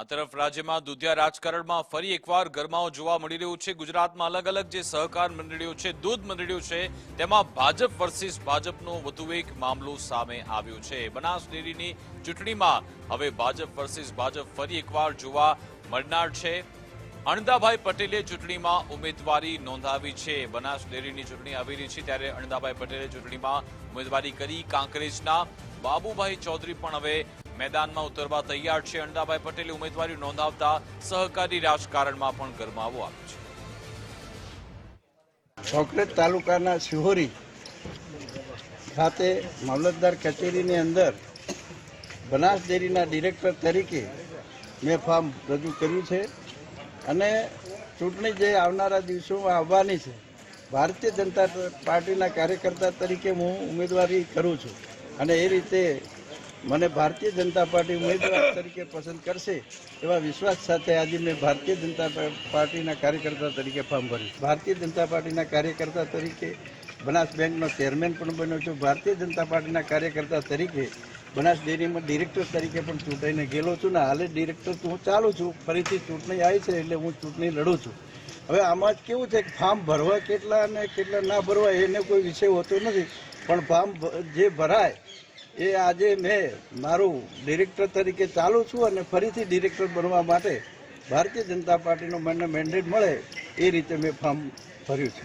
આ તરફ રાજ્યમાં દુધિયા રાજકારણમાં ફરી એકવાર ગરમાવો જોવા મળી રહ્યું છે. ગુજરાતમાં અલગ અલગ જે સહકાર મંડળીઓ છે, દૂધ મંડળીઓ છે, તેમાં ભાજપ વર્સિસ ભાજપનો વધુ એક મામલો સામે આવ્યો છે. બનાસ ડેરીની ચૂંટણીમાં હવે ભાજપ વર્સિસ ભાજપ ફરી એકવાર જોવા મળનાર છે. અણદાભાઈ પટેલે ચૂંટણીમાં ઉમેદવારી નોંધાવી છે. બનાસ ડેરીની ચૂંટણી આવી રહી છે ત્યારે અણદાભાઈ પટેલે ચૂંટણીમાં ઉમેદવારી કરી. કાંકરેજના બાબુભાઈ ચૌધરી પણ હવે મેદાનમાં ઉતરવા તૈયાર છે. અણદાભાઈ પટેલે ઉમેદવારી નોંધાવતા સહકારી રાજકારણમાં પણ ગરમાવો આવ્યો છે. કોંકરેજ તાલુકાના સિહોરી ખાતે મામલતદાર કચેરીની અંદર બનાસ ડેરીના ડિરેક્ટર તરીકે મેં ફોર્મ રજૂ કર્યું છે અને ચૂંટણી જે આવનારા દિવસોમાં આવવાની છે, ભારતીય જનતા પાર્ટીના કાર્યકર્તા તરીકે હું ઉમેદવારી કરું છું અને એ રીતે મને ભારતીય જનતા પાર્ટી ઉમેદવાર તરીકે પસંદ કરશે એવા વિશ્વાસ સાથે આજે મેં ભારતીય જનતા પાર્ટીના કાર્યકર્તા તરીકે ફોર્મ ભર્યું. ભારતીય જનતા પાર્ટીના કાર્યકર્તા તરીકે બનાસ બેંકનો ચેરમેન પણ બન્યો છું. ભારતીય જનતા પાર્ટીના કાર્યકર્તા તરીકે બનાસ ડેરીમાં ડિરેક્ટર તરીકે પણ ચૂંટાઈને ગયેલો છું ને હાલે ડિરેક્ટર તો હું ચાલું છું. ફરીથી ચૂંટણી આવી છે એટલે હું ચૂંટણી લડું છું. હવે આમાં જ કેવું છે કે ફાર્મ ભરવા કેટલા અને કેટલા ના ભરવા એને કોઈ વિષય હોતો નથી. પણ ફાર્મ જે ભરાય એ આજે મેં મારું ડિરેક્ટર તરીકે ચાલુ છું અને ફરીથી ડિરેક્ટર બનવા માટે ભારતીય જનતા પાર્ટીનો મને મેન્ડેટ મળે એ રીતે મેં ફોર્મ ભર્યું છે.